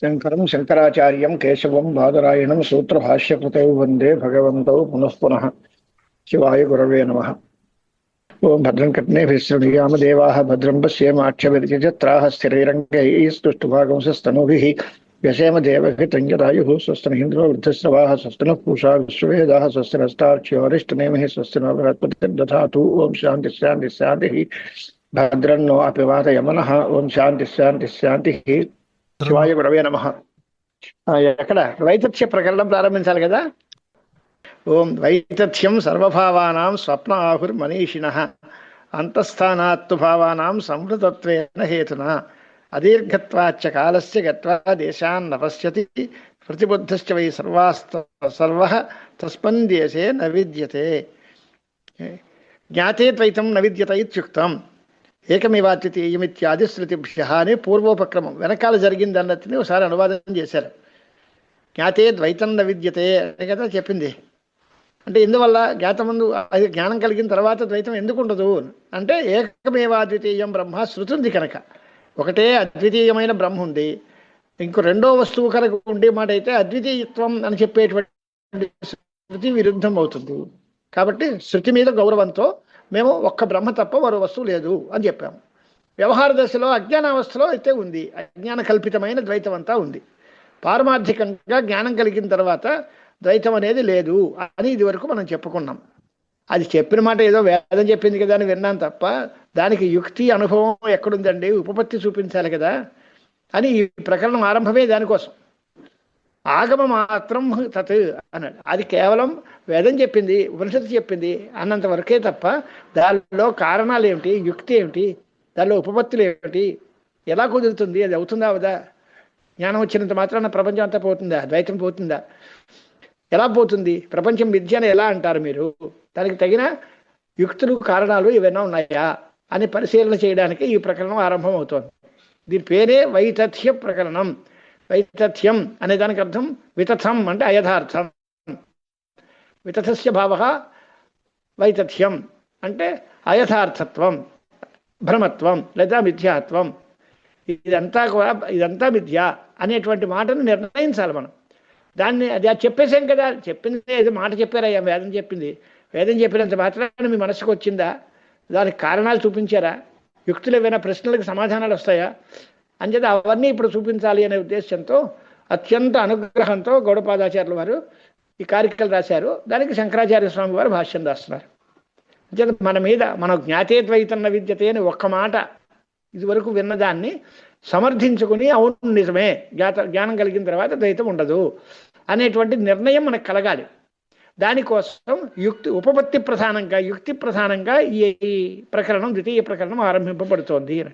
शङ्करं शङ्कराचार्यं केशवं बादरायणं सूत्रभाष्यकृतौ वंदे भगवन्तौ पुनः पुनः। शिवाय गुरवे नमः। ओं भद्रं कटनेभिः सृणुयामदेवाः भद्रं पश्येमाक्षभिर्यजत्राः स्थिरैरङ्गैः, स्तुष्टुभागंसस्तनुभिः व्यसेम देवहितञ्जरायुः स्वस्तमहीन्द्रो वृद्धस्रवाः स्वस्तनः पूषा विश्ववेदाः स्वस्तिरस्तार्क्ष्योरिष्टनेमिः स्वस्तिनो बृहस्पतिर्दधातु ॐ शान्तिः शान्तिः शान्तिः। भद्रन्नो अपिवातयमनः ॐ शान्तिः शान्तिः शान्तिः। శివాయ గురవే నమ. ఎక్కడ? వైతథ్య ప్రకరణం ప్రారంభించాలి కదా? ఓం వైతథ్యం సర్వభావానాం స్వప్న ఆహుర్ మనీషిణ అంతఃస్థానాత్తు భావానాం సంవృతత్వేన హేతున. అదీర్ఘత్వాచ్చ కాలస్య గత్వా దేశాన్ నపశ్యతి. ప్రతిబుద్ధశ్చ వై సర్వాస్త సర్వ తస్మన్ దేశే న విద్యతే. జ్ఞాతే ద్వైతం న విద్యత ఇత్యుక్తం. ఏకమేవాద్వితీయమిత్యాది శృతిభ్య అని పూర్వోపక్రమం. వెనకాల జరిగింది అన్నట్టుని ఒకసారి అనువాదం చేశారు. జ్ఞాతే ద్వైతం న విద్యతే అని కదా చెప్పింది. అంటే ఇందువల్ల జ్ఞాతమందు అది జ్ఞానం కలిగిన తర్వాత ద్వైతం ఎందుకు ఉండదు అంటే ఏకమేవాద్వితీయం బ్రహ్మ శృతి ఉంది కనుక. ఒకటే అద్వితీయమైన బ్రహ్మ ఉంది. ఇంకో రెండో వస్తువు కనుక ఉండే మాట అయితే అద్వితీయత్వం అని చెప్పేటువంటి శృతి విరుద్ధం అవుతుంది కాబట్టి శృతి మీద గౌరవంతో మేము ఒక్క బ్రహ్మ తప్ప మరో వస్తువు లేదు అని చెప్పాము వ్యవహార దశలో అజ్ఞానావస్థలో అయితే ఉంది. అజ్ఞాన కల్పితమైన ద్వైతం అంతా ఉంది. పారమార్థికంగా జ్ఞానం కలిగిన తర్వాత ద్వైతం అనేది లేదు అని ఇది వరకు మనం చెప్పుకున్నాం. అది చెప్పిన మాట ఏదో వేదం చెప్పింది కదా అని విన్నాం తప్ప దానికి యుక్తి అనుభవం ఎక్కడుందండి? ఉపపత్తి చూపించాలి కదా అని ఈ ప్రకరణం ఆరంభమే దానికోసం. ఆగమ మాత్రం తత్ అన్నాడు. అది కేవలం వేదం చెప్పింది ఉపనిషత్తు చెప్పింది అన్నంత వరకే తప్ప దానిలో కారణాలు ఏమిటి యుక్తి ఏమిటి దానిలో ఉపపత్తులు ఏమిటి ఎలా కుదురుతుంది అది అవుతుందా అవదా? జ్ఞానం వచ్చినంత మాత్రాన ప్రపంచం అంతా పోతుందా? ద్వైతం పోతుందా? ఎలా పోతుంది? ప్రపంచం విద్య అని ఎలా అంటారు మీరు? దానికి తగిన యుక్తులు కారణాలు ఏవైనా ఉన్నాయా? అని పరిశీలన చేయడానికి ఈ ప్రకరణం ఆరంభం అవుతోంది దీని పేరే వైతథ్య ప్రకరణం. వైతథ్యం అనే దానికి అర్థం వితథం అంటే అయథార్థం. వితథస్య భావ వైతథ్యం అంటే అయథార్థత్వం భ్రమత్వం లేదా మిథ్యాత్వం. ఇదంతా కూడా ఇదంతా మిథ్య అనేటువంటి మాటను నిర్ణయించాలి మనం. దాన్ని అది అది చెప్పేసాం కదా చెప్పింది ఏదో మాట చెప్పారయ్యా వేదం చెప్పింది. వేదం చెప్పినంత మాత్రాన్ని మీ మనసుకు వచ్చిందా? దానికి కారణాలు చూపించారా? యుక్తులు ఏవైనా ప్రశ్నలకు సమాధానాలు వస్తాయా? అంచేత అవన్నీ ఇప్పుడు చూపించాలి అనే ఉద్దేశంతో అత్యంత అనుగ్రహంతో గౌడపాదాచార్యుల వారు ఈ కార్యక్రమాలు రాశారు. దానికి శంకరాచార్య స్వామి వారు భాష్యం రాస్తున్నారు. అంచేత మన మీద మన జ్ఞాతేద్వైతన్న విద్యతే అని ఒక్క మాట ఇదివరకు విన్నదాన్ని సమర్థించుకుని అవును నిజమే జ్ఞాత జ్ఞానం కలిగిన తర్వాత ద్వైతం ఉండదు అనేటువంటి నిర్ణయం మనకు కలగాలి. దానికోసం యుక్తి ఉపపత్తి ప్రధానంగా యుక్తి ప్రధానంగా ఈ ప్రకరణం ద్వితీయ ప్రకరణం ఆరంభింపబడుతోంది అని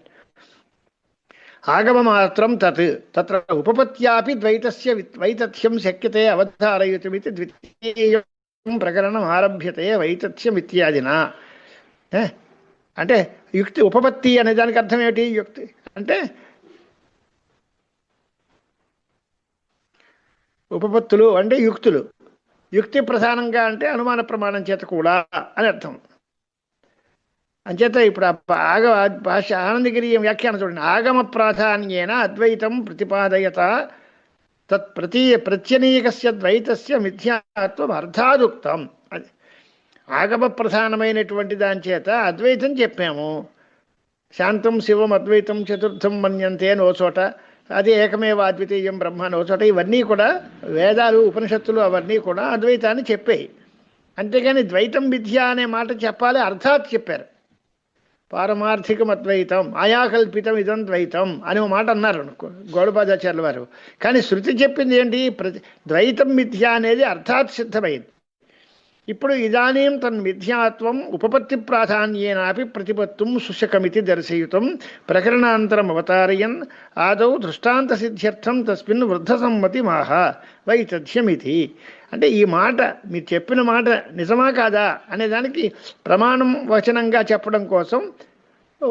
ఆగమమాత్రం తత్ తత్ర ఉపపత్యాపి ద్వైతస్య వైతథ్యం శక్యతే అవధారయుతమితి ద్వితీయం ప్రకరణం ఆరభ్యతే వైతథ్యం ఇత్యాదిన అంటే యుక్తి ఉపపత్తి అనే దానికి అర్థం ఏమిటి? యుక్తి అంటే ఉపపత్తులు అంటే యుక్తులు. యుక్తి ప్రధానంగా అంటే అనుమాన ప్రమాణం చేత కూడా అని అర్థం. అంచేత ఇప్పుడు ఆగ భాష ఆనందగిరి వ్యాఖ్యానం చూడండి. ఆగమ ప్రాధాన్యేన అద్వైతం ప్రతిపాదయత తత్ ప్రతీ ప్రత్యనీకస్య ద్వైతస్య మిథ్యాత్వం అర్థాదుక్తం. ఆగమ ప్రధానమైనటువంటి దాని చేత అద్వైతం చెప్పాము. శాంతం శివం అద్వైతం చతుర్థం మన్యంతే అని ఓ చోట అది ఏకమేవ అద్వితీయం బ్రహ్మ అని ఓ చోట ఇవన్నీ కూడా వేదాలు ఉపనిషత్తులు అవన్నీ కూడా అద్వైతాన్ని చెప్పాయి. అంతేగాని ద్వైతం విద్య అనే మాట చెప్పాలి అర్థాత్ చెప్పారు. పారమార్థికం అద్వైతం ఆయాకల్పితం ఇదం ద్వైతం అని ఒక మాట అన్నారు గౌడపాదాచార్యుల వారు. కానీ శృతి చెప్పింది ఏంటి? ప్రతి ద్వైతం మిథ్య అనేది అర్థాత్ సిద్ధమైంది. ఇప్పుడు ఇదానీం తన్ మిథ్యాత్వం ఉపపత్తి ప్రాధాన్యేనాపి ప్రతిపత్తుం సుశకమితి దర్శయుతం ప్రకరణాంతరం అవతారయన్ ఆదౌ దృష్టాంత సిద్ధ్యర్థం తస్మిన్ వృద్ధసమ్మతి మాహ వైతథ్యమితి. అంటే ఈ మాట మీరు చెప్పిన మాట నిజమా కాదా అనే దానికి ప్రమాణం వచనంగా చెప్పడం కోసం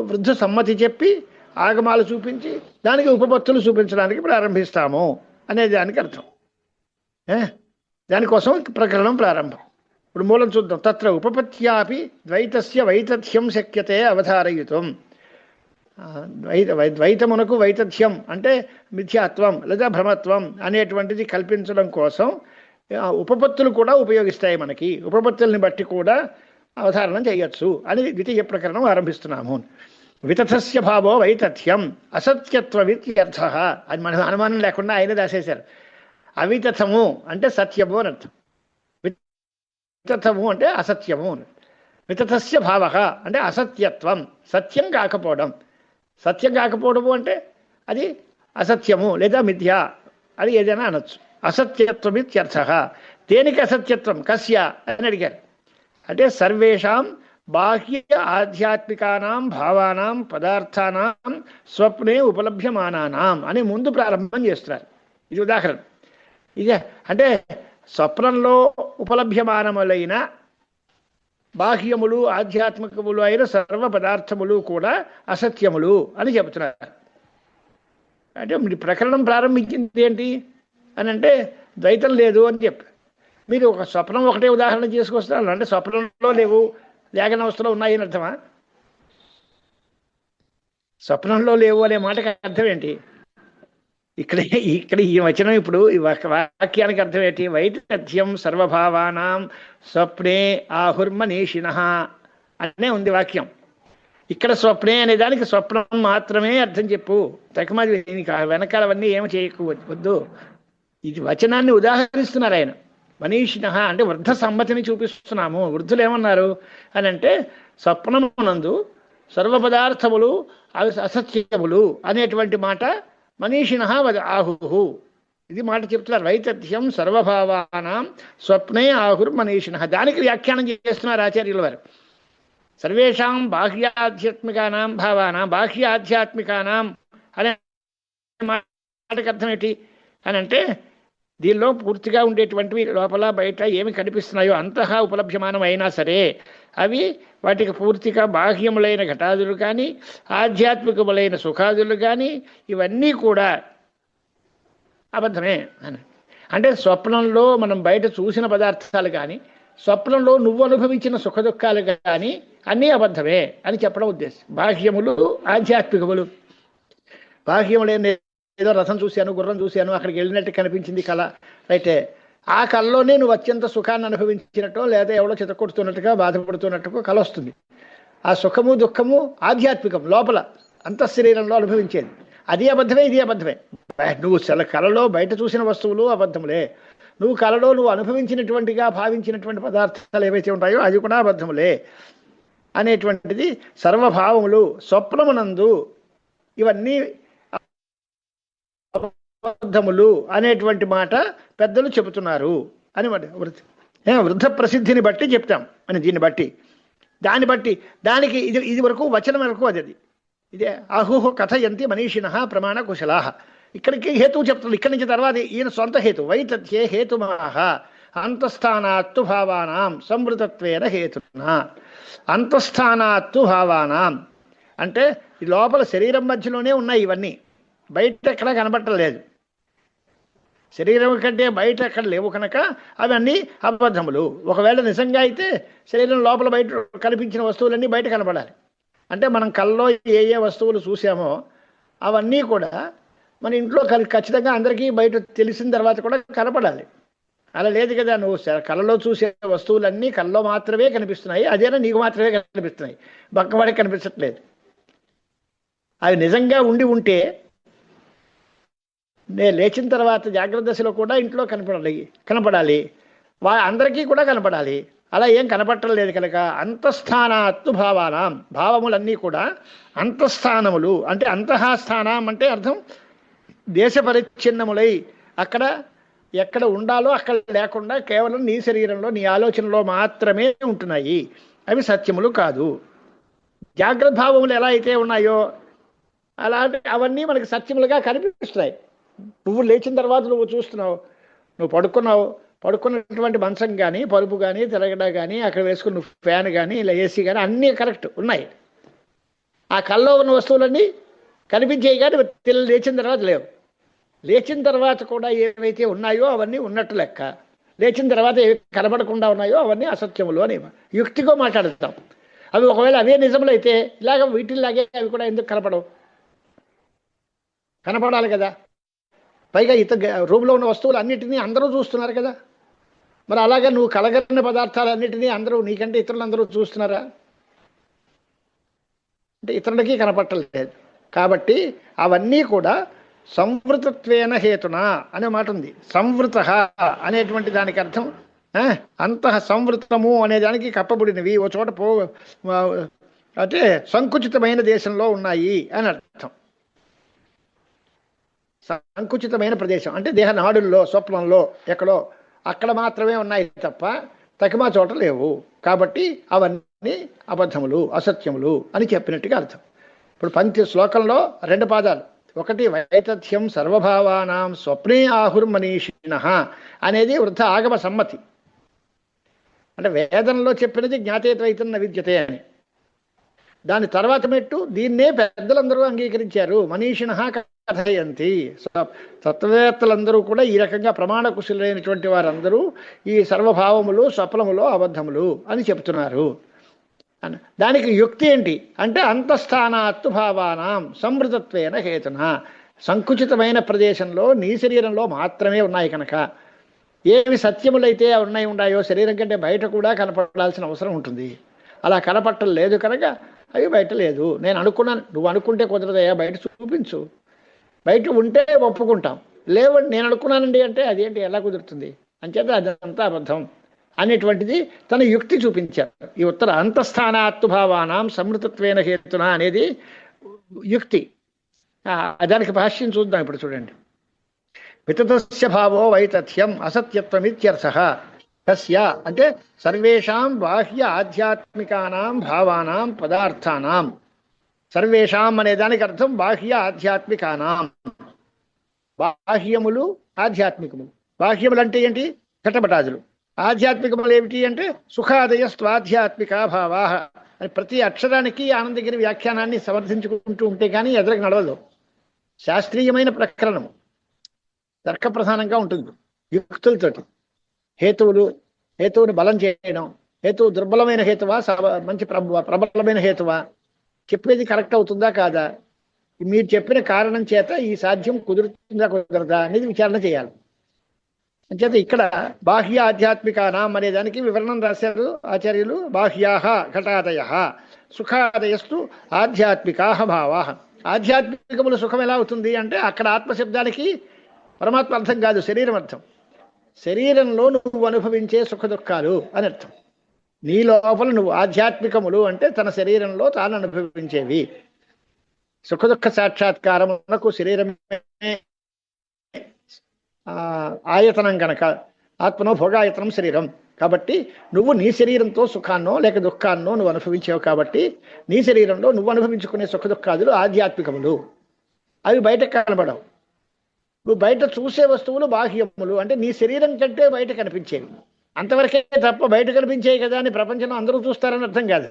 వృద్ధ సమ్మతి చెప్పి ఆగమాలు చూపించి దానికి ఉపపత్తులు చూపించడానికి ప్రారంభిస్తాము అనే దానికి అర్థం. దానికోసం ప్రకరణం ప్రారంభం. ఇప్పుడు మూలం చూద్దాం. తత్ర ఉపపత్యాపి ద్వైతస్య వైతథ్యం శక్యతే అవధారయుతం. ద్వైత వై- ద్వైతమునకు వైతథ్యం అంటే మిథ్యాత్వం లేదా భ్రమత్వం అనేటువంటిది కల్పించడం కోసం ఉపపత్తులు కూడా ఉపయోగిస్తాయి మనకి. ఉపపత్తుల్ని బట్టి కూడా అవధారణం చేయొచ్చు అని ద్వితీయ ప్రకరణం ఆరంభిస్తున్నాము. వితథస్య భావో వైతథ్యం అసత్యత్వమిత్యర్థ అది మన అనుమానం లేకుండా ఆయన రాసేశారు అవితథము అంటే సత్యము అని అర్థం. వితథము అంటే అసత్యము అని. వితథస్య భావ అంటే అసత్యత్వం సత్యం కాకపోవడం. సత్యం కాకపోవడము అంటే అది అసత్యము లేదా మిథ్య అది ఏదైనా అనొచ్చు. అసత్యత్వం ఇత్యర్థ దేనికి అసత్యత్వం? కస్య అని అడిగారు. అంటే సర్వేషాం బాహ్య ఆధ్యాత్మికానాం భావానాం పదార్థానాం స్వప్నే ఉపలభ్యమానానాం అని ముందు ప్రారంభం చేస్తున్నారు. ఇది ఉదాహరణ. ఇదే అంటే స్వప్నంలో ఉపలభ్యమానములైన బాహ్యములు ఆధ్యాత్మికములు అయిన సర్వ పదార్థములు కూడా అసత్యములు అని చెబుతున్నారు. అంటే ప్రకరణం ప్రారంభించింది ఏంటి? అని అంటే ద్వైతం లేదు అని చెప్పారు. మీరు ఒక స్వప్నం ఒకటే ఉదాహరణ చేసుకొస్తున్నారు అంటే స్వప్నంలో లేవు లేఖన అవస్థలో ఉన్నాయి అని అర్థమా? స్వప్నంలో లేవు అనే మాటకి అర్థం ఏంటి? ఇక్కడ ఇక్కడ ఈ వచనం ఇప్పుడు ఈ వాక్యానికి అర్థం ఏంటి? వైద్యం సర్వభావానాం స్వప్నే ఆహుర్మనీషిణ అనే ఉంది వాక్యం. ఇక్కడ స్వప్నే అనే దానికి స్వప్నం మాత్రమే అర్థం చెప్పు. తక్కువ దీనికి ఆ వెనకాల ఏమి చేయకు వద్దు. ఇది వచనాన్ని ఉదాహరిస్తున్నారు ఆయన. మనీషిణ అంటే వృద్ధ సమ్మతిని చూపిస్తున్నాము. వృద్ధులు ఏమన్నారు అని అంటే స్వప్నమునందు సర్వ పదార్థములు అవి అసత్యములు అనేటువంటి మాట మనీషిణ వద ఆహు ఇది మాట చెప్తున్నారు. వైతథ్యం సర్వభావానం స్వప్నే ఆహుర్ మనీషిణ దానికి వ్యాఖ్యానం చేస్తున్నారు ఆచార్యుల వారు. సర్వేషాం బాహ్యాధ్యాత్మికానాం భావానాం బాహ్యాధ్యాత్మికానాం అనే మాటకు అర్థం ఏంటి? అని అంటే దీనిలో పూర్తిగా ఉండేటువంటివి లోపల బయట ఏమి కనిపిస్తున్నాయో అంతహా ఉపలభ్యమానం అయినా సరే అవి వాటికి పూర్తిగా బాహ్యములైన ఘటాదులు కానీ ఆధ్యాత్మికములైన సుఖాదులు కానీ ఇవన్నీ కూడా అబద్ధమే అని. అంటే స్వప్నంలో మనం బయట చూసిన పదార్థాలు కానీ స్వప్నంలో నువ్వు అనుభవించిన సుఖ దుఃఖాలు కానీ అన్నీ అబద్ధమే అని చెప్పడం ఉద్దేశం. బాహ్యములు ఆధ్యాత్మికములు. బాహ్యములైన ఏదో రథం చూశాను గుర్రం చూశాను అక్కడికి వెళ్ళినట్టు కనిపించింది కళ. అయితే ఆ కళలోనే నువ్వు అత్యంత సుఖాన్ని అనుభవించినట్టో లేదా ఎవడో చితకొడుతున్నట్టుగా బాధపడుతున్నట్టుగా కళ వస్తుంది. ఆ సుఖము దుఃఖము ఆధ్యాత్మికం లోపల అంతఃశరీరంలో అనుభవించేది. అది అబద్ధమే ఇది అబద్ధమే. నువ్వు సెల కళలో బయట చూసిన వస్తువులు అబద్ధములే. నువ్వు కళలో నువ్వు అనుభవించినటువంటిగా భావించినటువంటి పదార్థాలు ఏవైతే ఉంటాయో అది కూడా అబద్ధములే అనేటువంటిది సర్వభావములు స్వప్నమునందు ఇవన్నీ అబద్ధములు అనేటువంటి మాట పెద్దలు చెబుతున్నారు అని వృద్ధ వృద్ధ ప్రసిద్ధిని బట్టి చెప్తాం అని దీన్ని బట్టి. దాన్ని బట్టి దానికి ఇది ఇది వరకు వచనం వరకు అది అది. ఇదే అహుహు కథయంతి మనీషిణ ప్రమాణ కుశలాహ ఇక్కడికి హేతువు చెప్తుంది. ఇక్కడి నుంచి తర్వాత ఈయన సొంత హేతు వైతథ్యే హేతుమాహ అంతఃస్థానాత్తు భావానాం సంవృతత్వేన హేతునా. అంతఃస్థానాత్తు భావానాం. అంటే ఈ లోపల శరీరం మధ్యలోనే ఉన్నాయి ఇవన్నీ. బయట ఎక్కడా కనబట్టలేదు శరీరం కంటే బయట ఎక్కడ లేవు కనుక అవన్నీ అబద్ధములు. ఒకవేళ నిజంగా అయితే శరీరం లోపల బయట కనిపించిన వస్తువులన్నీ బయట కనపడాలి. అంటే మనం కళ్ళలో ఏ ఏ వస్తువులు చూసామో అవన్నీ కూడా మన ఇంట్లో కలి- ఖచ్చితంగా అందరికీ బయట తెలిసిన తర్వాత కూడా కనపడాలి. అలా లేదు కదా నువ్వు కళ్ళలో చూసే వస్తువులన్నీ కళ్ళలో మాత్రమే కనిపిస్తున్నాయి. అదేనా నీకు మాత్రమే కనిపిస్తున్నాయి? పక్కవాడికి కనిపించట్లేదు. అవి నిజంగా ఉండి ఉంటే నేను లేచిన తర్వాత జాగ్రత్త దశలో కూడా ఇంట్లో కనపడాలి కనపడాలి. వా అందరికీ కూడా కనపడాలి. అలా ఏం కనపడటం లేదు కనుక అంతఃస్థానాత్తు భావానాం. భావములన్నీ కూడా అంతఃస్థానములు. అంటే అంతఃస్థానం అంటే అర్థం దేశ పరిచ్ఛిన్నములై అక్కడ ఎక్కడ ఉండాలో అక్కడ లేకుండా కేవలం నీ శరీరంలో నీ ఆలోచనలో మాత్రమే ఉంటున్నాయి. అవి సత్యములు కాదు. జాగ్రత్త భావములు ఎలా అయితే ఉన్నాయో అలాంటి అవన్నీ మనకి సత్యములుగా కనిపిస్తున్నాయి. నువ్వు లేచిన తర్వాత నువ్వు చూస్తున్నావు. నువ్వు పడుకున్నావు. పడుకున్నటువంటి మంచం కానీ పరుపు కానీ తిరగడ కానీ అక్కడ వేసుకున్న ఫ్యాన్ కానీ ఇలా ఏసీ కానీ అన్నీ కరెక్ట్ ఉన్నాయి. ఆ కల్లో ఉన్న వస్తువులన్నీ కనిపించేవి కానీ లేచిన తర్వాత లేవు. లేచిన తర్వాత కూడా ఏవైతే ఉన్నాయో అవన్నీ ఉన్నట్టు లెక్క. లేచిన తర్వాత ఏవి కనబడకుండా ఉన్నాయో అవన్నీ అసత్యములు అని యుక్తిగా మాట్లాడుతాం. అవి ఒకవేళ అవే నిజములైతే ఇలాగ వీటిల్లాగే అవి కూడా ఎందుకు కనపడవు? కనపడాలి కదా. పైగా ఇత రూమ్లో ఉన్న వస్తువులు అన్నిటినీ అందరూ చూస్తున్నారు కదా. మరి అలాగే నువ్వు కలగలిగిన పదార్థాలన్నిటినీ అందరూ నీకంటే ఇతరులు అందరూ చూస్తున్నారా? అంటే ఇతరులకి కనపట్టలేదు. కాబట్టి అవన్నీ కూడా సంవృతత్వేన హేతున అనే మాట ఉంది. సంవృత అనేటువంటి దానికి అర్థం అంత అంతః సంవృతము అనే దానికి కప్పబడినవి. ఒక చోట పో అంటే సంకుచితమైన దేశంలో ఉన్నాయి అని సంకుచితమైన ప్రదేశం. అంటే దేహ నాడుల్లో స్వప్నంలో ఎక్కడో అక్కడ మాత్రమే ఉన్నాయి తప్ప తకిమా చోట లేవు. కాబట్టి అవన్నీ అబద్ధములు అసత్యములు అని చెప్పినట్టుగా అర్థం. ఇప్పుడు పంక్తి శ్లోకంలో రెండు పాదాలు. ఒకటి వైతథ్యం సర్వభావానాం స్వప్నే ఆహుర్మనీషిణ అనేది వృద్ధ ఆగమ సమ్మతి. అంటే వేదంలో చెప్పినది జ్ఞాతేత్వైతన్న విద్యతే అని. దాని తర్వాత మెట్టు దీన్నే పెద్దలందరూ అంగీకరించారు. మనీషిణ కథయంతి తత్వవేత్తలందరూ కూడా ఈ రకంగా ప్రమాణ కుశులైనటువంటి వారందరూ ఈ సర్వభావములు స్వప్నములు అబద్ధములు అని చెప్తున్నారు దానికి యుక్తి ఏంటి? అంటే అంతఃస్థానాత్తు భావానాం సమృతత్వేన హేతున. సంకుచితమైన ప్రదేశంలో నీ శరీరంలో మాత్రమే ఉన్నాయి కనుక. ఏవి సత్యములైతే ఉన్నాయి ఉన్నాయో శరీరం కంటే బయట కూడా కనపడాల్సిన అవసరం ఉంటుంది. అలా కనపడటం లేదు కనుక అవి బయట లేదు. నేను అనుకున్నాను నువ్వు అనుకుంటే కుదరదయ్యా బయట చూపించు. బయట ఉంటే ఒప్పుకుంటాం. లేవండి నేను అనుకున్నానండి అంటే అదేంటి ఎలా కుదురుతుంది? అంచేత అదంతా అబద్ధం అనేటువంటిది తన యుక్తి చూపించారు. ఈ ఉత్తర అంతఃస్థానాత్తు భావానాం సమృతత్వేన హేతున అనేది యుక్తి. దానికి భాష్యం చూద్దాం ఇప్పుడు చూడండి. వితతస్య భావో వైతథ్యం అసత్యత్వమిత్యర్థ. కస్య అంటే సర్వేషాం బాహ్య ఆధ్యాత్మికానాం భావానాం పదార్థానాం. సర్వేషాం అనే దానికి అర్థం బాహ్య ఆధ్యాత్మికానాం. బాహ్యములు ఆధ్యాత్మికములు. బాహ్యములు అంటే ఏంటి? ఘటపటాజులు ఆధ్యాత్మికములు ఏమిటి అంటే సుఖాదయ స్వాధ్యాత్మిక భావా అని ప్రతి అక్షరానికి ఆనందగిరి వ్యాఖ్యానాన్ని సమర్థించుకుంటూ ఉంటే కానీ ఎదురకు నడవదు. శాస్త్రీయమైన ప్రకరణము. తర్క ప్రధానంగా ఉంటుంది యుక్తులతోటి. హేతువులు హేతువుని బలం చేయడం హేతువు దుర్బలమైన హేతువా సబ- మంచి ప్రబ- ప్రబలమైన హేతువా? చెప్పేది కరెక్ట్ అవుతుందా కాదా? మీరు చెప్పిన కారణం చేత ఈ సాధ్యం కుదురుతుందా కుదరదా అనేది విచారణ చేయాలి. అంచేత ఇక్కడ బాహ్య ఆధ్యాత్మికానాం అనే దానికి వివరణం రాశారు ఆచార్యులు. బాహ్యాహ ఘటాదయ సుఖాదయస్తు ఆధ్యాత్మికాహ భావా. ఆధ్యాత్మికముల సుఖం ఎలా అవుతుంది అంటే అక్కడ ఆత్మశబ్దానికి పరమాత్మ అర్థం కాదు శరీరం అర్థం. శరీరంలో నువ్వు అనుభవించే సుఖ దుఃఖాలు అని అర్థం. నీ లోపల నువ్వు ఆధ్యాత్మికములు అంటే తన శరీరంలో తాను అనుభవించేవి. సుఖదుఖ సాక్షాత్కారమునకు శరీరమే ఆయతనం కనుక ఆత్మనో భోగాయతనం శరీరం. కాబట్టి నువ్వు నీ శరీరంతో సుఖాన్నో లేక దుఃఖాన్నో నువ్వు అనుభవించావు కాబట్టి నీ శరీరంలో నువ్వు అనుభవించుకునే సుఖ దుఃఖాదులు ఆధ్యాత్మికములు. అవి బయట కనబడవు. నువ్వు బయట చూసే వస్తువులు బాహ్యములు. అంటే నీ శరీరం కంటే బయట కనిపించేవి. అంతవరకే తప్ప బయట కనిపించేవి కదా అని ప్రపంచంలో అందరూ చూస్తారని అర్థం కాదు.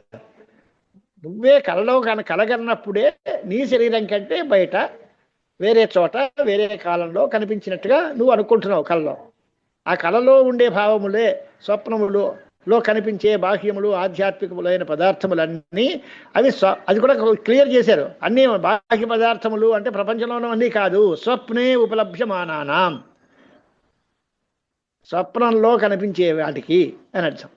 నువ్వే కలలో కన కలగన్నప్పుడే నీ శరీరం కంటే బయట వేరే చోట వేరే కాలంలో కనిపించినట్టుగా నువ్వు అనుకుంటున్నావు కలలో. ఆ కలలో ఉండే భావములే స్వప్నములు లో కనిపించే బాహ్యములు ఆధ్యాత్మికములైన పదార్థములన్నీ అవి స్వ అది కూడా క్లియర్ చేశారు. అన్నీ బాహ్య పదార్థములు అంటే ప్రపంచంలోనూ అన్నీ కాదు. స్వప్నే ఉపలభ్యమానానాం. స్వప్నంలో కనిపించే వాటికి అని అర్థం.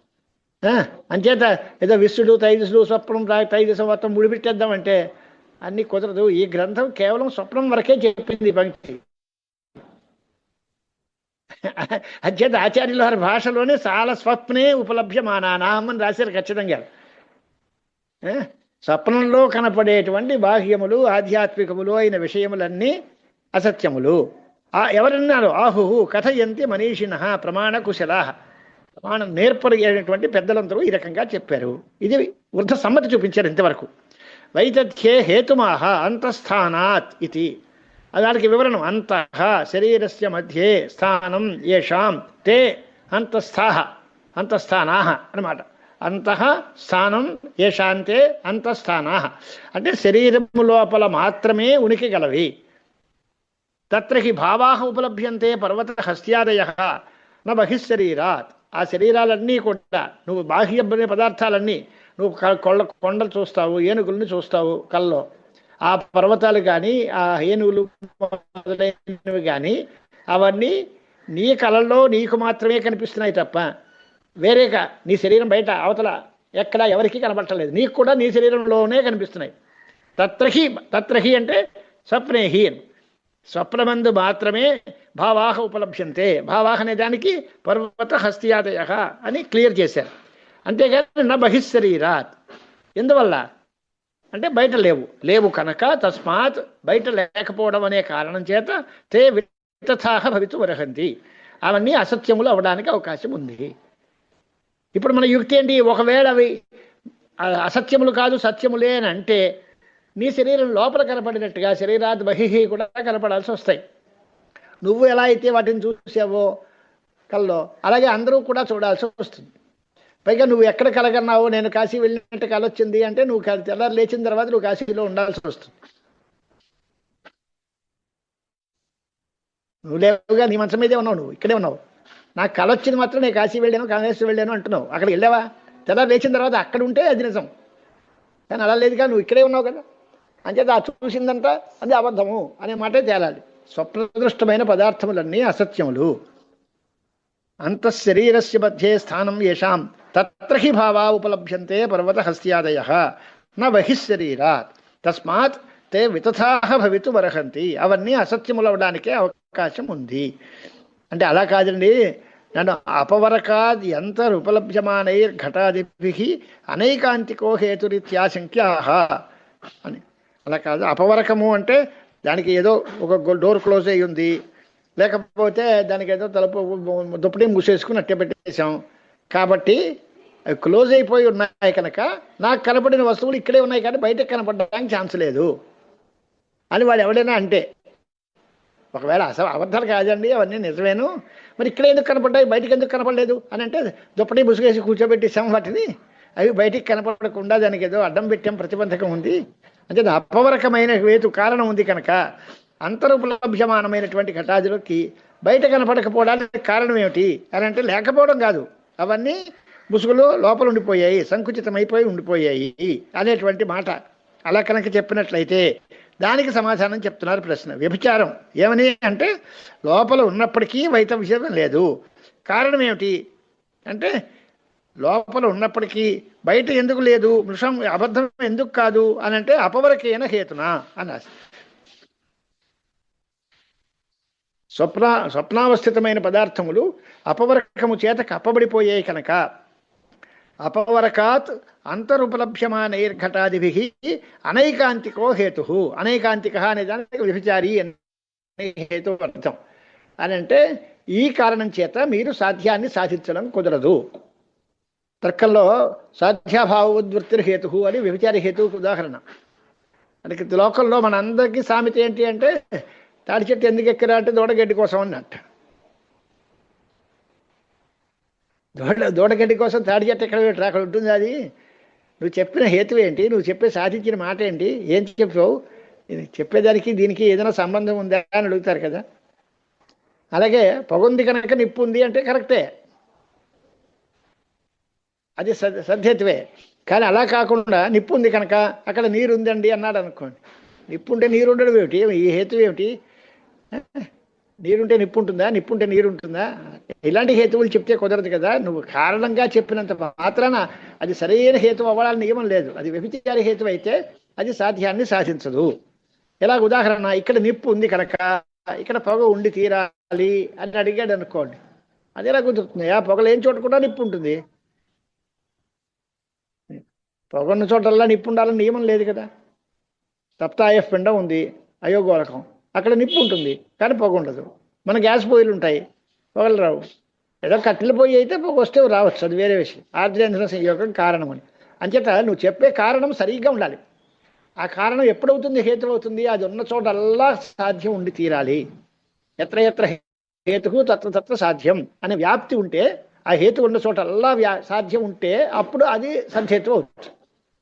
అంచేత ఏదో విశ్వడు తైజసుడు స్వప్నం తైజసం మొత్తం ముడిపెట్టేద్దామంటే అన్ని కుదరదు. ఈ గ్రంథం కేవలం స్వప్నం వరకే చెప్పింది పంక్తి. అంచేత ఆచార్యుల వారి భాషలోనే చాలా స్వప్నే ఉపలభ్యమానానాం అని రాశారు ఖచ్చితంగా. స్వప్నంలో కనపడేటువంటి బాహ్యములు ఆధ్యాత్మికములు అయిన విషయములన్నీ అసత్యములు. ఆ ఎవరన్నారు? ఆహుహు కథయంతి మనీషిణ ప్రమాణ కుశల ప్రమాణం నేర్పడేటువంటి పెద్దలందరూ ఈ రకంగా చెప్పారు. ఇది వృద్ధ సమ్మతి చూపించారు ఇంతవరకు. వైతథ్యే హేతుమాహ అంతఃస్థానాత్ ఇది. దానికి వివరణం. అంతః శరీరస్య మధ్యే స్థానం ఏషాం తే అంతఃస్థాహ అంతఃస్థానాహ అన్నమాట. అంతః స్థానం ఏషాంతే అంతఃస్థానాహ. అంటే శరీరము లోపల మాత్రమే ఉనికి గలవి. తత్ర హి భావాహ ఉపలభ్యంతే పర్వత హస్త్యాదయ నా బహిశరీరాత్ ఆ శరీరాలన్నీ కూడా నువ్వు బాహ్య పదార్థాలన్నీ నువ్వు క- కొండలు చూస్తావు ఏనుగుల్ని చూస్తావు కల్లో. ఆ పర్వతాలు కానీ ఆ ఏనుగులు మొదలైనవి కానీ అవన్నీ నీ కళల్లో నీకు మాత్రమే కనిపిస్తున్నాయి తప్ప వేరేగా నీ శరీరం బయట అవతల ఎక్కడ ఎవరికి కనబట్టలేదు నీకు కూడా నీ శరీరంలోనే కనిపిస్తున్నాయి. తత్రహి తత్రహి అంటే స్వప్నేహి అని. స్వప్నమందు మాత్రమే భావాహ ఉపలభ్యంతే. భావాహ అనే దానికి పర్వత హస్తియాదయ అని క్లియర్ చేశారు. అంతేగాని నా బహిశరీరాత్. ఎందువల్ల? అంటే బయట లేవు. లేవు కనుక తస్మాత్ బయట లేకపోవడం అనే కారణం చేత తే వితథాహ భవితు అర్హంతి అవన్నీ అసత్యములు అవడానికి అవకాశం ఉంది. ఇప్పుడు మన యుక్తి ఏంటి? ఒకవేళ అవి అసత్యములు కాదు సత్యములే అని అంటే నీ శరీరం లోపల కనపడినట్టుగా శరీరాత్ బహిహి కూడా కనపడాల్సి వస్తాయి. నువ్వు ఎలా అయితే వాటిని చూసావో కల్లో అలాగే అందరూ కూడా చూడాల్సి వస్తుంది. పైగా నువ్వు ఎక్కడ కలగన్నావో నేను కాశీ వెళ్ళినట్టు కలొచ్చింది అంటే నువ్వు కా- తెల్లారి లేచిన తర్వాత నువ్వు కాశీలో ఉండాల్సి వస్తుంది. నువ్వు లేవుగా నీ మంచం మీదే ఉన్నావు నువ్వు ఇక్కడే ఉన్నావు. నాకు కలొచ్చింది మాత్రం నేను కాశీ వెళ్ళాను కాంగ్రెస్ వెళ్ళాను అంటున్నావు. అక్కడికి వెళ్ళావా? తెల్లారి లేచిన తర్వాత అక్కడ ఉంటే అది నిజం. కానీ అలా లేదుగా నువ్వు ఇక్కడే ఉన్నావు కదా. అంచేత ఆ చూసిందంట అది అబద్ధము అనే మాటే తేలాలి. స్వప్నదృష్టమైన పదార్థములన్నీ అసత్యములు. అంతఃశరీరస్య మధ్యే స్థానం ఏషాం. తత్ర హి భావా ఉపలభ్యంతే పర్వత హస్త్యాదయ న బహిశరీరాత్ తస్మాత్ తే వితథాహ భవితు భవితుమర్హంతి అవన్నీ అసత్యములు అవడానికే అవకాశం ఉంది. అంటే అలా కాదండి. నన్ను అపవరకాద్ ఎంత ఉపలభ్యమానైర్ ఘటాదిభి అనైకాంతికో హేతురిత్యాశంక్యాహ అని. అలా కాదు. అపవరకము అంటే దానికి ఏదో ఒక డోర్ క్లోజ్ అయ్యి ఉంది. లేకపోతే దానికి ఏదో తలుపు దుప్పటి మూసేసుకుని అట్టే పెట్టేశాం. కాబట్టి అవి క్లోజ్ అయిపోయి ఉన్నాయి కనుక నాకు కనపడిన వస్తువులు ఇక్కడే ఉన్నాయి కానీ బయటకు కనపడడానికి ఛాన్స్ లేదు. అని వాడు ఎవడైనా అంటే ఒకవేళ అసలు అబద్ధాలు కాదండి అవన్నీ నిజమేను. మరి ఇక్కడ ఎందుకు కనపడ్డాయి? బయటకు ఎందుకు కనపడలేదు? అని అంటే దుప్పటి ముసుగేసి కూర్చోబెట్టేసాం వాటిని. అవి బయటికి కనపడకుండా దానికి ఏదో అడ్డం పెట్టాం ప్రతిబంధకం ఉంది. అంటే అపవరకమైన హేతు కారణం ఉంది కనుక అంతరుపలభ్యమానమైనటువంటి ఘటాదులకి బయట కనపడకపోవడానికి కారణం ఏమిటి అని అంటే లేకపోవడం కాదు. అవన్నీ ముసుగులో లోపల ఉండిపోయాయి సంకుచితమైపోయి ఉండిపోయాయి అనేటువంటి మాట. అలా కనుక చెప్పినట్లయితే దానికి సమాధానం చెప్తున్నారు ప్రశ్న. వ్యభిచారం ఏమని అంటే లోపల ఉన్నప్పటికీ వైతవ్యం లేదు. కారణం ఏమిటి అంటే లోపల ఉన్నప్పటికీ బయట ఎందుకు లేదు? మృషం అబద్ధం ఎందుకు కాదు? అని అంటే అపవరకేన హేతునా అన్నారు స్వప్న స్వప్నావస్థితమైన పదార్థములు అపవరకము చేత కప్పబడిపోయాయి కనుక అపవరకాత్ అంతరుపలభ్యమానైర్ఘటాదిభి అనైకాంతికో హేతు. అనైకాంతిక అనే దానికి వ్యభిచారి అనే హేతు అర్థం. అని అంటే ఈ కారణం చేత మీరు సాధ్యాన్ని సాధించడం కుదరదు. తర్కంలో సాధ్యాభావ ఉద్వృత్తి హేతు అని వ్యభిచార హేతువుకు ఉదాహరణ మనకి లోకంలో మనందరికీ సామెత ఏంటి అంటే తాడి చెట్టు ఎందుకు ఎక్కరా అంటే దూడగడ్డి కోసం అన్నట్టు. దూడ దూడగడ్డి కోసం తాడి చెట్టు ఎక్కడ పెట్టరా అక్కడ ఉంటుంది అది. నువ్వు చెప్పిన హేతు ఏంటి? నువ్వు చెప్పే సాధించిన మాట ఏంటి? ఏం చెప్పావు? చెప్పేదానికి దీనికి ఏదైనా సంబంధం ఉందా అని అడుగుతారు కదా. అలాగే పొగుంది కనుక నిప్పు ఉంది అంటే కరెక్టే. అది సద్ కానీ అలా కాకుండా నిప్పు ఉంది కనుక అక్కడ నీరు ఉందండి అన్నాడు అనుకోండి. నిప్పు ఉంటే నీరు ఉండడం ఏమిటి ఈ హేతు ఏమిటి? నీరుంటే నిప్పు ఉంటుందా నిప్పు ఉంటే నీరు ఉంటుందా ఇలాంటి హేతువులు చెప్తే కుదరదు కదా. నువ్వు కారణంగా చెప్పినంత మాత్రాన అది సరైన హేతు అవ్వాలని నియమం లేదు. అది వ్యభిచార హేతు అయితే అది సాధ్యాన్ని సాధించదు. ఇలా ఉదాహరణ ఇక్కడ నిప్పు ఉంది కనుక ఇక్కడ పొగ ఉండి తీరాలి అని అడిగాడు అనుకోండి. అది ఎలా కుదురుతుంది? ఆ పొగ లేని చోట కూడా నిప్పు ఉంటుంది పొగ ఉన్న చోటల్లా నిప్పు ఉండాలని నియమం లేదు కదా. తప్తాయఫ్ పిండం ఉంది అయోగోళకం అక్కడ నిప్పు ఉంటుంది కానీ పొగ ఉండదు. మన గ్యాస్ పొయ్యిలు ఉంటాయి. పొగలు రావు. ఏదో కట్టెల పొయ్యి అయితే పొగ వస్తే రావచ్చు అది వేరే విషయం. ఆర్ద్రేంద్ర సంయోగం కారణం అని అంచేత నువ్వు చెప్పే కారణం సరిగ్గా ఉండాలి. ఆ కారణం ఎప్పుడవుతుంది హేతు అవుతుంది అది ఉన్న చోటల్లా సాధ్యం ఉండి తీరాలి. ఎత్ర ఎత్ర హేతుకు తత్ర తత్ర సాధ్యం అనే వ్యాప్తి ఉంటే ఆ హేతు ఉన్న చోటల్లా వ్యా సాధ్యం ఉంటే అప్పుడు అది సంచేతం అవుతుంది.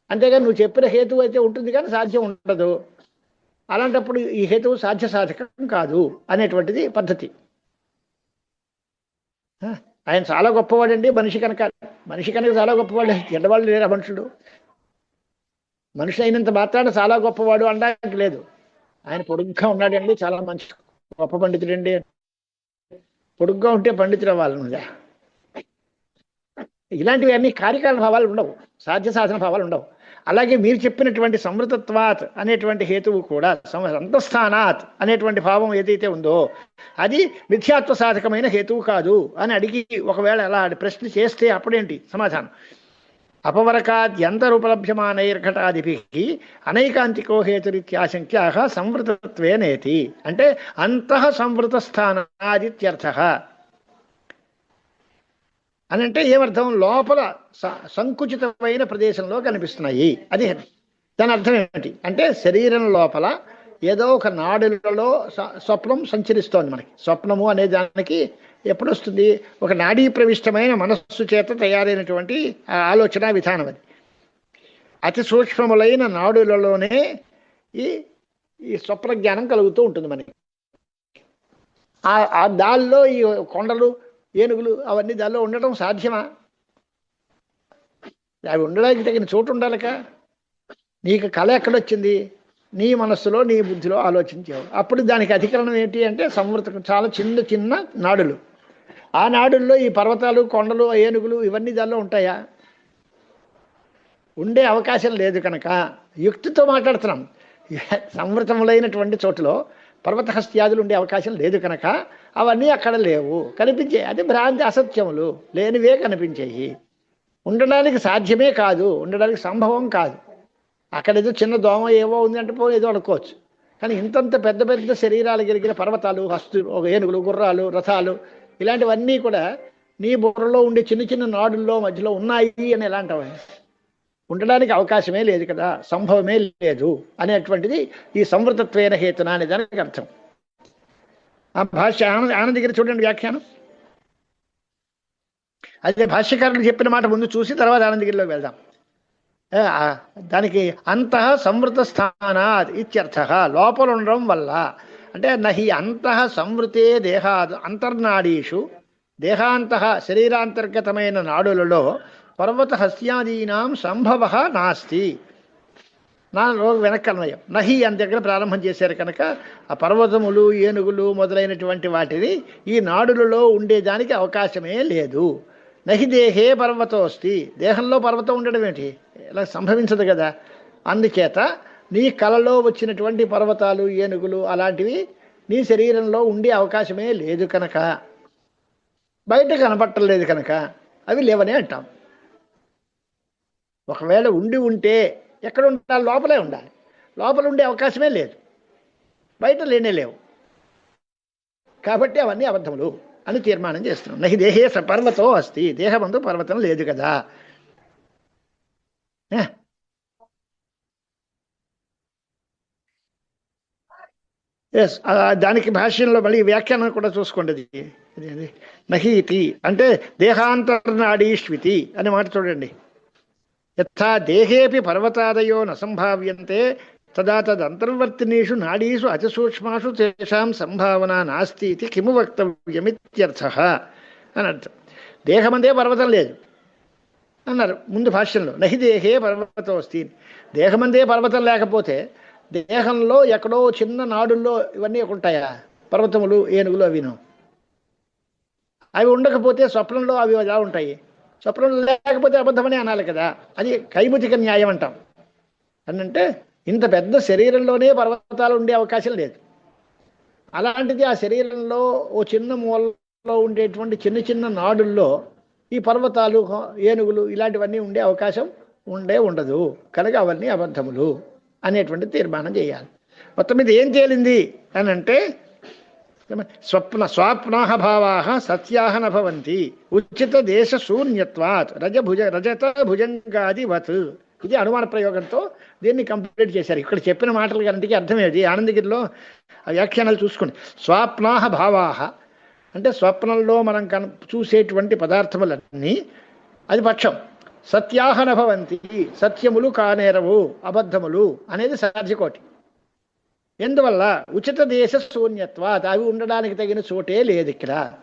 అంతేగాని నువ్వు చెప్పిన హేతు అయితే ఉంటుంది కానీ సాధ్యం ఉండదు. అలాంటప్పుడు ఈ హేతువు సాధ్య సాధకం కాదు అనేటువంటిది పద్ధతి. ఆయన చాలా గొప్పవాడండి మనిషి కనుక. మనిషి కనుక చాలా గొప్పవాడు ఎండవాళ్ళు లేరా మనుషుడు మనిషి అయినంత మాత్రాన చాలా గొప్పవాడు అనడానికి లేదు. ఆయన పొడుగ్గా ఉన్నాడండి చాలా మంచి గొప్ప పండితుడండి. పొడుగ్గా ఉంటే పండితుడు అవ్వాలి ఇలాంటివన్నీ ఇలాంటివి కార్యకారణ భావాలు ఉండవు సాధ్య సాధన భావాలు ఉండవు. అలాగే మీరు చెప్పినటువంటి సమృతత్వాత్ అనేటువంటి హేతువు కూడా సమ అంతఃస్థానాత్ అనేటువంటి భావం ఏదైతే ఉందో అది మిథ్యాత్వ సాధకమైన హేతువు కాదు అని అడిగి ఒకవేళ అలా ప్రశ్న చేస్తే అప్పుడేంటి సమాధానం? అపవరకాద్యంతరుపలభ్యమానైర్ఘటాదిభి అనైకాంతికో హేతురిత్యాశంక్యా సంవృతత్వేనేతి. అంటే అంతః సంవృత స్థానాదిత్యర్థ అని అంటే ఏమర్థం? లోపల స- సంకుచితమైన ప్రదేశంలో కనిపిస్తున్నాయి. అది దాని అర్థం ఏమిటి అంటే శరీరం లోపల ఏదో ఒక నాడులలో స- స్వప్నం సంచరిస్తోంది మనకి. స్వప్నము అనే దానికి ఎప్పుడు వస్తుంది ఒక నాడీ ప్రవిష్టమైన మనస్సు చేత తయారైనటువంటి ఆలోచన విధానం అది. అతి సూక్ష్మములైన నాడులలోనే ఈ ఈ స్వప్న జ్ఞానం కలుగుతూ ఉంటుంది మనకి. ఆ- ఆ దాల్లో ఈ కొండలు ఏనుగులు అవన్నీ దానిలో ఉండటం సాధ్యమా? అవి ఉండడానికి తగిన చోటు ఉండాలక? నీకు కళ ఎక్కడొచ్చింది? నీ మనస్సులో నీ బుద్ధిలో ఆలోచించావు. అప్పుడు దానికి అధికరణం ఏంటి అంటే సంవృతం చాలా చిన్న చిన్న నాడులు. ఆ నాడుల్లో ఈ పర్వతాలు కొండలు ఏనుగులు ఇవన్నీ దానిలో ఉంటాయా? ఉండే అవకాశం లేదు కనుక యుక్తితో మాట్లాడుతున్నాం. సంవృతములైనటువంటి చోటులో పర్వతహస్త్యాదులు ఉండే అవకాశం లేదు కనుక అవన్నీ అక్కడ లేవు. కనిపించే అది భ్రాంతి అసత్యములు. లేనివే కనిపించేయి. ఉండడానికి సాధ్యమే కాదు. ఉండడానికి సంభవం కాదు. అక్కడ ఏదో చిన్న దోమ ఏవో ఉంది అంటే పో ఏదో అనుకోవచ్చు. కానీ ఇంతంత పెద్ద పెద్ద శరీరాలు కలిగిన పర్వతాలు హస్తు ఒక ఏనుగులు గుర్రాలు రథాలు ఇలాంటివన్నీ కూడా నీ బుర్రలో ఉండే చిన్న చిన్న నాడుల్లో మధ్యలో ఉన్నాయి అని ఎలాంటివి? ఉండడానికి అవకాశమే లేదు కదా. సంభవమే లేదు అనేటువంటిది ఈ సంవృతత్వైన హేతున అనే దానికి అర్థం. ఆ భాష్య ఆనంద ఆనంద దగ్గర చూడండి వ్యాఖ్యానం. అదే భాష్యకారులు చెప్పిన మాట ముందు చూసి తర్వాత ఆనందగిరిలోకి వెళ్దాం. దానికి అంతః సంవృత స్థానాత్ ఇత్యర్థ లోపల ఉండడం వల్ల. అంటే నహి అంతః సంవృతే దేహాద్ అంతర్నాడీషు దేహాంత శరీరాంతర్గతమైన నాడులలో పర్వత హస్యాదీనాం సంభవ నాస్తి. నా రోగ వెనక్కన్వయం నహి అని దగ్గర ప్రారంభం చేశారు కనుక ఆ పర్వతములు ఏనుగులు మొదలైనటువంటి వాటిని ఈ నాడులలో ఉండేదానికి అవకాశమే లేదు. నహి దేహే పర్వతోస్తి. దేహంలో పర్వతం ఉండడం ఏంటి? ఇలా సంభవించదు కదా. అందుచేత నీ కలలో వచ్చినటువంటి పర్వతాలు ఏనుగులు అలాంటివి నీ శరీరంలో ఉండే అవకాశమే లేదు కనుక. బయట కనపట్టలేదు కనుక. అవి లేవనే అంటాం. ఒకవేళ ఉండి ఉంటే ఎక్కడ ఉండాలి లోపలే ఉండాలి. లోపల ఉండే అవకాశమే లేదు. బయట లేనే లేవు. కాబట్టి అవన్నీ అబద్ధములు అని తీర్మానం చేస్తున్నాం. నహి దేహే స పర్వతో అస్తి. దేహమందు పర్వతం లేదు కదా. ఎస్ దానికి భాష్యంలో మళ్ళీ వ్యాఖ్యానం కూడా చూసుకోండి అది. అది- అది నహీతి అంటే దేహాంతర్నాడీష్వితి అనే మాట చూడండి. యథా దేహేపి పర్వతాదయో న తదా తదంతర్వర్తినీషు నాడీషు అతిసూక్ష్మాషు తేషాం సంభావన నాస్తి ఇది కిము వక్తవ్యమిత్యర్థ అని అర్థం. దేహమందే పర్వతం లేదు అన్నారు ముందు భాష్యంలో. నహి దేహే పర్వతోస్తి. దేహమందే పర్వతం లేకపోతే దేహంలో ఎక్కడో చిన్న నాడుల్లో ఇవన్నీ ఉంటాయా? పర్వతములు ఏనుగులు అవిను. అవి ఉండకపోతే స్వప్నంలో అవి ఎలా ఉంటాయి? స్వప్నం లేకపోతే అబద్ధమని అనాలి కదా. అది కైముతిక న్యాయం అంటాం. అనంటే ఇంత పెద్ద శరీరంలోనే పర్వతాలు ఉండే అవకాశం లేదు. అలాంటిది ఆ శరీరంలో ఓ చిన్న మూలలో ఉండేటువంటి చిన్న చిన్న నాడుల్లో ఈ పర్వతాలు ఏనుగులు ఇలాంటివన్నీ ఉండే అవకాశం ఉండే ఉండదు. కనుక అవన్నీ అబద్ధములు అనేటువంటి తీర్మానం చేయాలి. మొత్తం మీద ఏం తేలింది అని అంటే స్వప్న స్వాప్నాహ భావా సత్యాహ నభవంతి ఉచిత దేశ శూన్యత్వాత్. రజభుజ రజత భుజంగాదివత్ ఇది అనుమాన ప్రయోగంతో దీన్ని కంప్లీట్ చేశారు. ఇక్కడ చెప్పిన మాటలు గంటికి అర్థమేది ఆనందగిరిలో వ్యాఖ్యానాలు చూసుకోండి. స్వాప్నాహ భావాహ. అంటే స్వప్నంలో మనం కన్ చూసేటువంటి పదార్థములన్నీ అది పక్షం. సత్యాహన భవంతి. సత్యములు కానేరవు. అబద్ధములు అనేది సాధ్యకోటి ఎందువల్ల? ఉచిత దేశ శూన్యత్వ అవి ఉండడానికి తగిన చోటే లేదు ఇక్కడ.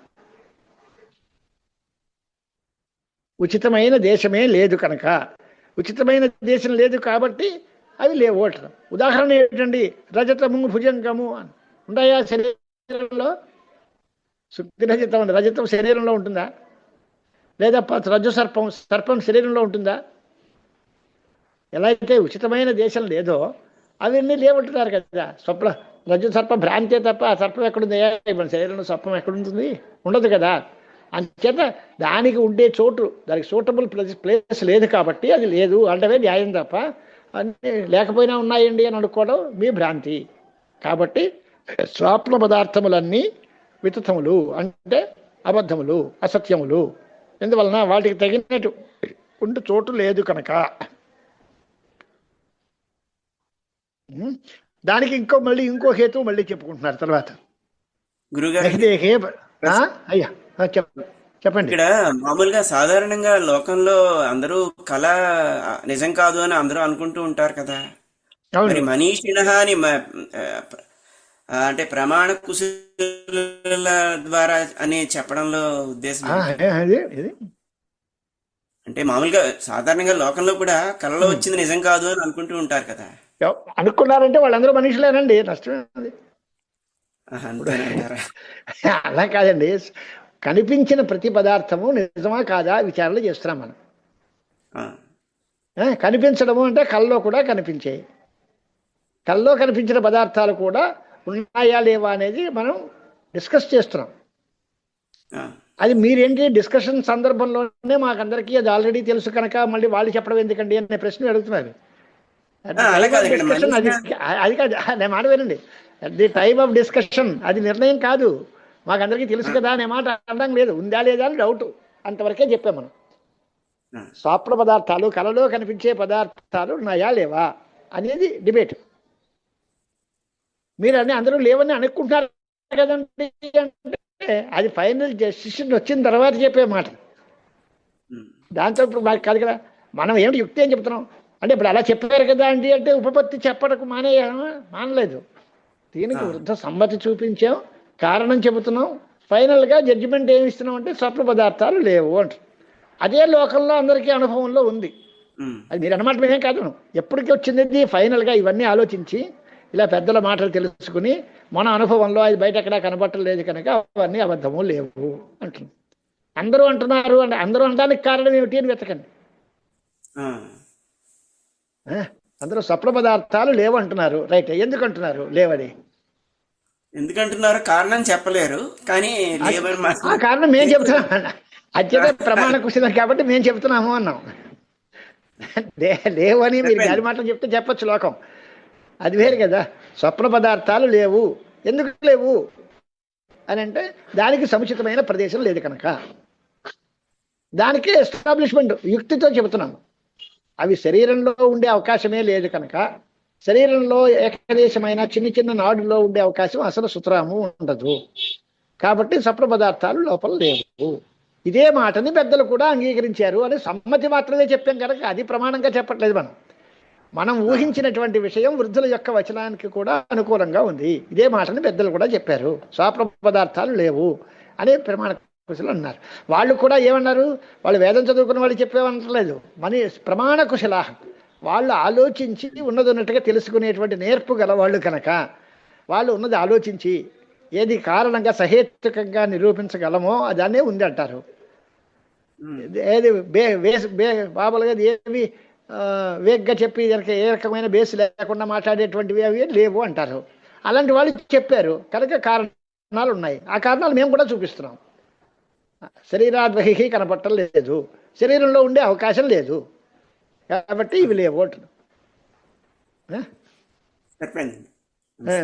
ఉచితమైన దేశమే లేదు కనుక. ఉచితమైన దేశం లేదు కాబట్టి అవి లేవు ఉదాహరణ ఏంటండి? రజతము భుజంగము అని. ఉంటాయా శరీరంలో? శుద్ధి రజతం రజతం శరీరంలో ఉంటుందా? లేదా రజు సర్పం సర్పం శరీరంలో ఉంటుందా? ఎలా అయితే ఉచితమైన దేశం లేదో అవన్నీ లేవంటున్నారు కదా. స్వప్న రజ్జు సర్పం భ్రాంతే తప్ప ఆ సర్పం ఎక్కడుంది? మన శరీరంలో సర్పం ఎక్కడుంటుంది? ఉండదు కదా. అంచేత దానికి ఉండే చోటు దానికి సూటబుల్ ప్లేస్ ప్లేస్ లేదు కాబట్టి అది లేదు. అంటే న్యాయం తప్ప అన్నీ లేకపోయినా ఉన్నాయండి అని అనుకోవడం మీ భ్రాంతి. కాబట్టి స్వప్న పదార్థములన్నీ వితతములు అంటే అబద్ధములు అసత్యములు. ఎందువలన వాటికి తగినట్టు ఉంటే చోటు లేదు కనుక. దానికి ఇంకో మళ్ళీ ఇంకో హేతు మళ్ళీ చెప్పుకుంటున్నారు తర్వాత? అయ్యా. చెప్పండి. ఇక్కడ మామూలుగా సాధారణంగా లోకంలో అందరూ కళ నిజం కాదు అని అందరూ అనుకుంటూ ఉంటారు కదా. మరి మనీషిణ అని అంటే ప్రమాణ కుశల ద్వారా అని చెప్పడంలో ఉద్దేశం అంటే మామూలుగా సాధారణంగా లోకంలో కూడా కళలో వచ్చింది నిజం కాదు అని అనుకుంటూ ఉంటారు కదా. అనుకున్నారంటే వాళ్ళందరూ మనుషులేనండి నష్టమే అలా కాదండి కనిపించిన ప్రతి పదార్థము నిజమా కాదా విచారణ చేస్తున్నాం మనం. కనిపించడము అంటే కల్లో కూడా కనిపించాయి కల్లో కనిపించిన పదార్థాలు కూడా ఉన్నాయా లేవా అనేది మనం డిస్కస్ చేస్తున్నాం. అది మీరేంటి డిస్కషన్ సందర్భంలోనే మాకందరికీ అది ఆల్రెడీ తెలుసు కనుక మళ్ళీ వాళ్ళు చెప్పడం ఎందుకండి అనే ప్రశ్న అడుగుతున్నారు. అది కాదు నేను మాట వినండి. ది టైమ్ ఆఫ్ డిస్కషన్ అది నిర్ణయం కాదు. మాకందరికీ తెలుసు కదా అనే మాట అనడం లేదు. ఉందా లేదా అని డౌట్ అంతవరకే చెప్పాం మనం. స్వాప్న పదార్థాలు కలలో కనిపించే పదార్థాలు ఉన్నాయా లేవా అనేది డిబేట్ మీరు అన్ని అందరూ లేవని అనుకుంటున్నారు కదండి అంటే అది ఫైనల్ డెసిషన్ వచ్చిన తర్వాత చెప్పే మాట. దాంతో ఇప్పుడు మాకు కాదు కదా. మనం ఏమిటి యుక్తి అని చెప్తున్నాం? అంటే ఇప్పుడు అలా చెప్పారు కదా అండి అంటే ఉపపత్తి చెప్పడకు మానేయామా మానలేదు. దీనికి. వృద్ధ సమ్మతి చూపించాం. కారణం చెబుతున్నాం. ఫైనల్గా జడ్జిమెంట్ ఏమి ఇస్తున్నాం అంటే స్వప్న పదార్థాలు లేవు అంటారు అదే లోకంలో అందరికీ అనుభవంలో ఉంది. అది మీరు అన్నమాట మేమేం కాదు. ఎప్పటికి వచ్చింది ఫైనల్గా ఇవన్నీ ఆలోచించి ఇలా పెద్దల మాటలు తెలుసుకుని మన అనుభవంలో అది బయట ఎక్కడా కనబట్టలేదు కనుక అవన్నీ అబద్ధము లేవు అంటున్నాం అందరూ అంటున్నారు అంటే అందరూ అనడానికి కారణం ఏమిటి అని వెతకండి. అందరూ స్వప్న పదార్థాలు లేవు అంటున్నారు రైట్ ఎందుకు అంటున్నారు లేవని. ఎందుకంటున్నారు? కారణం చెప్పలేరు కానీ ఆ కారణం మేము చెప్తున్నాం అత్యంత ప్రమాణ కుశలం కాబట్టి మేము చెప్తున్నాము అన్నాం. లేవని మీరు గాలి మాటలు చెప్తే చెప్పొచ్చు లోకం. అది వేరు కదా. స్వప్న పదార్థాలు లేవు. ఎందుకు లేవు? అని అంటే దానికి సముచితమైన ప్రదేశం లేదు కనుక. దానికి ఎస్టాబ్లిష్మెంట్ యుక్తితో చెబుతున్నాను అవి శరీరంలో ఉండే అవకాశమే లేదు కనుక శరీరంలో ఏకదేశమైన చిన్న చిన్న నాడులో ఉండే అవకాశం అసలు సుతరాము ఉండదు. కాబట్టి సప్ర పదార్థాలు లోపల లేవు. ఇదే మాటని పెద్దలు కూడా అంగీకరించారు అని సమ్మతి మాత్రమే చెప్పాం కనుక అది ప్రమాణంగా చెప్పట్లేదు మనం. మనం ఊహించినటువంటి విషయం వృద్ధుల యొక్క వచనానికి కూడా అనుకూలంగా ఉంది. ఇదే మాటని పెద్దలు కూడా చెప్పారు. స్వాప్ర పదార్థాలు లేవు అనే ప్రమాణ కుశలు అన్నారు. వాళ్ళు కూడా ఏమన్నారు? వాళ్ళు వేదం చదువుకున్న వాళ్ళు చెప్పేవనట్లేదు మన ప్రమాణ కుశలా. వాళ్ళు ఆలోచించి ఉన్నది ఉన్నట్టుగా తెలుసుకునేటువంటి నేర్పు గలవాళ్ళు కనుక వాళ్ళు ఉన్నది ఆలోచించి ఏది కారణంగా సహేతుకంగా నిరూపించగలమో దాన్నే ఉంది అంటారు. ఏది బే వేస్ బే బాబులుగా ఏవి వేగ్గా చెప్పి దానికి ఏ రకమైన బేస్ లేకుండా మాట్లాడేటువంటివి అవి లేవు అంటారు. అలాంటి వాళ్ళు చెప్పారు. కనుక కారణాలు ఉన్నాయి. ఆ కారణాలు మేము కూడా చూపిస్తున్నాం. శరీరాద్వహి కనపట్టం లేదు శరీరంలో ఉండే అవకాశం లేదు కాబట్టి ఇవి లేవు. సరిపోయింది ఆ?